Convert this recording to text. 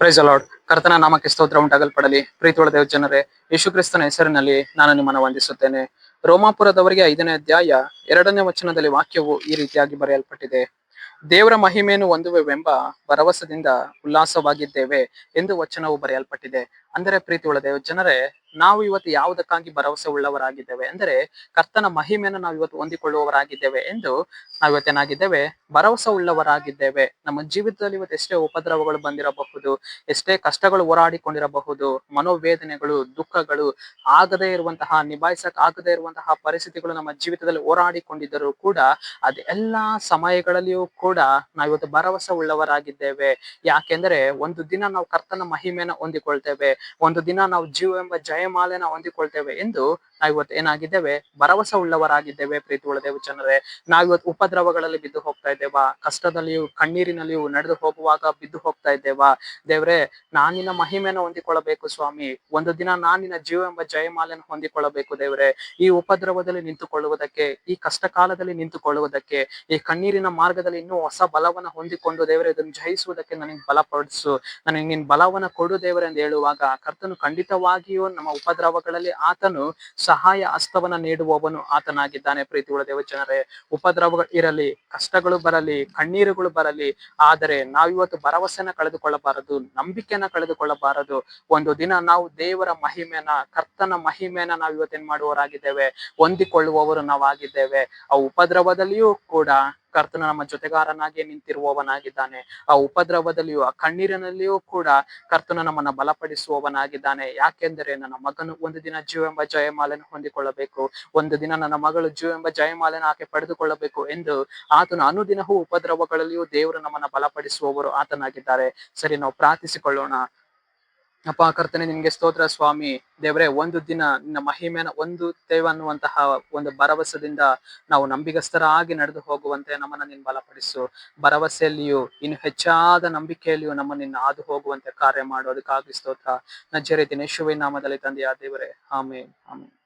Price ಅಲಾಡ್ ಕರ್ತನ ನಾಮಕ್ಕೆ ಸ್ತೋತ್ರ ಉಂಟಾಗಲ್ಪಡಲಿ. ಪ್ರೀತಿಯೊಳ ದೇವ ಜನರೇ, ಯೇಸು ಕ್ರಿಸ್ತನ ಹೆಸರಿನಲ್ಲಿ ನಾನು ನಿಮ್ಮನ್ನು ವಂದಿಸುತ್ತೇನೆ. ರೋಮಾಪುರದವರಿಗೆ ಐದನೇ ಅಧ್ಯಾಯ ಎರಡನೇ ವಚನದಲ್ಲಿ ವಾಕ್ಯವು ಈ ರೀತಿಯಾಗಿ ಬರೆಯಲ್ಪಟ್ಟಿದೆ. ದೇವರ ಮಹಿಮೆಯನ್ನು ಹೊಂದುವೆವೆಂಬ ಭರವಸದಿಂದ ಉಲ್ಲಾಸವಾಗಿದ್ದೇವೆ ಎಂದು ವಚನವು ಬರೆಯಲ್ಪಟ್ಟಿದೆ. ಅಂದರೆ ಪ್ರೀತಿಯೊಳ ದೇವ ಜನರೇ ನಾವು ಇವತ್ತು ಯಾವುದಕ್ಕಾಗಿ ಭರವಸೆ ಉಳ್ಳವರಾಗಿದ್ದೇವೆ ಅಂದರೆ ಕರ್ತನ ಮಹಿಮೆಯನ್ನು ನಾವು ಇವತ್ತು ಹೊಂದಿಕೊಳ್ಳುವವರಾಗಿದ್ದೇವೆ ಎಂದು ನಾವು ಇವತ್ತೇನಾಗಿದ್ದೇವೆ ಭರವಸೆ ಉಳ್ಳವರಾಗಿದ್ದೇವೆ. ನಮ್ಮ ಜೀವಿತದಲ್ಲಿ ಇವತ್ತು ಎಷ್ಟೇ ಉಪದ್ರವಗಳು ಬಂದಿರಬಹುದು, ಎಷ್ಟೇ ಕಷ್ಟಗಳು ಹೋರಾಡಿಕೊಂಡಿರಬಹುದು ಮನೋವೇದನೆಗಳು, ದುಃಖಗಳು ಆಗದೇ ಇರುವಂತಹ, ನಿಭಾಯಿಸಕ್ ಆಗದೇ ಇರುವಂತಹ ಪರಿಸ್ಥಿತಿಗಳು ನಮ್ಮ ಜೀವಿತದಲ್ಲಿ ಹೋರಾಡಿಕೊಂಡಿದ್ದರೂ ಕೂಡ ಅದೆಲ್ಲ ಸಮಯಗಳಲ್ಲಿಯೂ ಕೂಡ ನಾವು ಇವತ್ತು ಭರವಸೆ ಉಳ್ಳವರಾಗಿದ್ದೇವೆ. ಯಾಕೆಂದರೆ ಒಂದು ದಿನ ನಾವು ಕರ್ತನ ಮಹಿಮೆಯನ್ನು ಹೊಂದಿಕೊಳ್ತೇವೆ. ಒಂದು ದಿನ ನಾವು ಜೀವ ಎಂಬ ಜಯಮಾಲೆನ ಹೊಂದಿಕೊಳ್ತೇವೆ ಎಂದು ನಾವು ಇವತ್ತು ಏನಾಗಿದ್ದೇವೆ? ಭರವಸೆ ಉಳ್ಳವರಾಗಿದ್ದೇವೆ ಪ್ರೀತಿ ಉಳ್ಳದೇವ ಜನರೇ. ನಾವಿವತ್ತು ಉಪದ್ರವಗಳಲ್ಲಿ ಬಿದ್ದು ಹೋಗ್ತಾ ಇದ್ದೇವಾ? ಕಷ್ಟದಲ್ಲಿಯೂ, ಕಣ್ಣೀರಿನಲ್ಲಿಯೂ ನಡೆದು ಹೋಗುವಾಗ ಬಿದ್ದು ಹೋಗ್ತಾ ಇದ್ದೇವಾ? ದೇವ್ರೆ ನಾನಿನ ಮಹಿಮೆನ ಹೊಂದಿಕೊಳ್ಳಬೇಕು ಸ್ವಾಮಿ. ಒಂದು ದಿನ ನಾನಿನ ಜೀವ ಎಂಬ ಜಯಮಾಲೆಯನ್ನು ಹೊಂದಿಕೊಳ್ಳಬೇಕು ದೇವ್ರೆ. ಈ ಉಪದ್ರವದಲ್ಲಿ ನಿಂತುಕೊಳ್ಳುವುದಕ್ಕೆ, ಈ ಕಷ್ಟ ಕಾಲದಲ್ಲಿ ನಿಂತುಕೊಳ್ಳುವುದಕ್ಕೆ, ಈ ಕಣ್ಣೀರಿನ ಮಾರ್ಗದಲ್ಲಿ ಇನ್ನೂ ಹೊಸ ಬಲವನ್ನ ಹೊಂದಿಕೊಂಡು ದೇವರೇ, ಇದನ್ನು ಜಯಿಸುವುದಕ್ಕೆ ನನಗೆ ಬಲಪಡಿಸು ನನಗೆ ನಿನ್ ಬಲವನ್ನ ಕೊಡು ದೇವರೆ ಎಂದು ಹೇಳುವಾಗ, ಕರ್ತನು ಖಂಡಿತವಾಗಿಯೂ ನಮ್ಮ ಉಪದ್ರವಗಳಲ್ಲಿ ಆತನು ಸಹಾಯ ಹಸ್ತವನ್ನ ನೀಡುವವನು ಆತನಾಗಿದ್ದಾನೆ. ಪ್ರೀತಿ ದೇವ ಜನರೇ ಉಪದ್ರವಗಳು ಇರಲಿ, ಕಷ್ಟಗಳು ಬರಲಿ, ಕಣ್ಣೀರುಗಳು ಬರಲಿ, ಆದರೆ ನಾವಿವತ್ತು ಭರವಸೆನ ಕಳೆದುಕೊಳ್ಳಬಾರದು, ನಂಬಿಕೆನ ಕಳೆದುಕೊಳ್ಳಬಾರದು. ಒಂದು ದಿನ ನಾವು ದೇವರ ಮಹಿಮೆನ, ಕರ್ತನ ಮಹಿಮೆನ ನಾವು ಇವತ್ತೇನ್ ಮಾಡುವವರಾಗಿದ್ದೇವೆ? ಹೊಂದಿಕೊಳ್ಳುವವರು ನಾವಾಗಿದ್ದೇವೆ. ಆ ಉಪದ್ರವದಲ್ಲಿಯೂ ಕೂಡ ಕರ್ತನ ನಮ್ಮ ಜೊತೆಗಾರನಾಗಿ ನಿಂತಿರುವವನಾಗಿದ್ದಾನೆ. ಆ ಉಪದ್ರವದಲ್ಲಿಯೂ, ಆ ಕಣ್ಣೀರಿನಲ್ಲಿಯೂ ಕೂಡ ಕರ್ತನ ನಮ್ಮನ್ನ ಬಲಪಡಿಸುವವನಾಗಿದ್ದಾನೆ. ಯಾಕೆಂದರೆ ನನ್ನ ಮಗನು ಒಂದು ದಿನ ಜೀವ ಎಂಬ ಜಯಮಾಲೆನ ಹೊಂದಿಕೊಳ್ಳಬೇಕು. ಒಂದು ದಿನ ನನ್ನ ಮಗಳು ಜೀವ ಎಂಬ ಜಯಮಾಲೆನ ಆಕೆ ಪಡೆದುಕೊಳ್ಳಬೇಕು ಎಂದು ಆತನು ಅನುದಿನವೂ ಉಪದ್ರವಗಳಲ್ಲಿಯೂ ದೇವರು ನಮ್ಮನ್ನ ಬಲಪಡಿಸುವವರು ಆತನಾಗಿದ್ದಾರೆ. ಸರಿ, ನಾವು ಪ್ರಾರ್ಥಿಸಿಕೊಳ್ಳೋಣ. ಅಪ್ಪ ಕರ್ತನೆ, ನಿನ್ಗೆ ಸ್ತೋತ್ರ ಸ್ವಾಮಿ. ದೇವರೇ, ಒಂದು ದಿನ ನಿನ್ನ ಮಹಿಮೆನ, ಒಂದು ಅನ್ನುವಂತಹ ಒಂದು ಭರವಸೆದಿಂದ ನಾವು ನಂಬಿಗಸ್ತರಾಗಿ ನಡೆದು ಹೋಗುವಂತೆ ನಮ್ಮನ್ನ ನಿನ್ ಬಲಪಡಿಸು. ಭರವಸೆಯಲ್ಲಿಯೂ, ಇನ್ನು ಹೆಚ್ಚಾದ ನಂಬಿಕೆಯಲ್ಲಿಯೂ ನಮ್ಮ ನಿನ್ನ ಹಾದು ಹೋಗುವಂತೆ ಕಾರ್ಯ ಮಾಡೋದಕ್ಕಾಗಿ ಸ್ತೋತ್ರ. ನಜ್ಜರಿ ದಿನೇಶ್ವರಿ ನಾಮದಲ್ಲಿ ತಂದೆಯ ದೇವರೇ. ಆಮೇನ್. ಆಮೇಲೆ